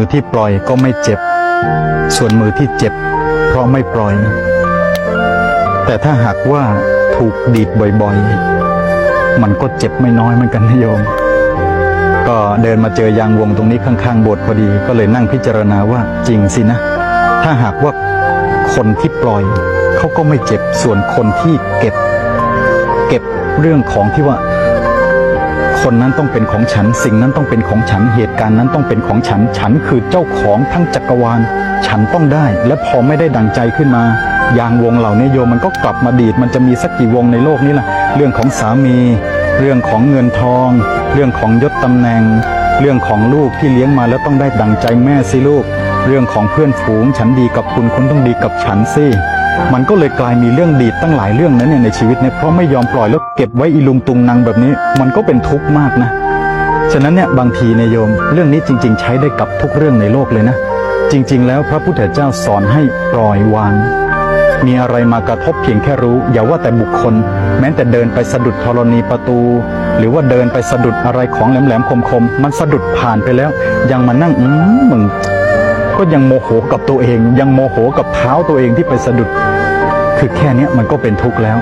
มือที่ปล่อยก็ไม่เจ็บ ส่วนมือที่เจ็บ เพราะไม่ปล่อย แต่ถ้าหากว่าถูกดีดบ่อยๆ มันก็เจ็บไม่น้อยเหมือนกันนะโยม ก็เดินมาเจอยางวงตรงนี้ข้างๆโบสถ์พอดีก็เลยนั่งพิจารณาว่าจริงสินะ ถ้าหากว่าคนที่ปล่อย เขาก็ไม่เจ็บส่วนคนที่เก็บ เก็บเรื่องของที่ว่า คนนั้นต้องเป็นของฉัน สิ่งนั้นต้องเป็นของฉัน เหตุการณ์นั้นต้องเป็นของฉัน ฉันคือเจ้าของทั้งจักรวาล ฉันต้องได้ และพอไม่ได้ดังใจขึ้นมายางวงเหล่านี้โยมมันก็กลับมาดีด มันจะมีสักกี่วงในโลกนี้ล่ะ เรื่องของสามี เรื่องของเงินทอง เรื่องของยศตำแหน่ง เรื่องของลูกที่เลี้ยงมาแล้วต้องได้ดังใจแม่สิลูก เรื่องของเพื่อนฝูง ฉันดีกับคุณคุณต้องดีกับฉันสิ มันก็เลยกลายมีเรื่องดีดตั้งหลายเรื่องนั้นเนี่ยในชีวิตเนี่ยเพราะไม่ยอมปล่อยแล้วเก็บไว้อีลุงตุงนางแบบนี้ มันก็เป็นทุกข์มากนะ ฉะนั้นเนี่ยบางทีเนี่ยโยมเรื่องนี้จริง ๆ ใช้ได้กับทุกเรื่องในโลกเลยนะ จริง ๆ แล้วพระพุทธเจ้าสอนให้ปล่อยวาง มีอะไรมากระทบเพียงแค่รู้ อย่าว่าแต่บุคคล แม้แต่เดินไปสะดุดธรณีประตู หรือว่าเดินไปสะดุดอะไรของแหลมๆคมๆมันสะดุดผ่านไปแล้ว ยังมานั่งอืมมึง ก็ยังโมโหกับตัวเอง ยังโมโหกับเท้าตัวเองที่ไปสะดุด คือแค่นี้มันก็เป็นทุกข์แล้ว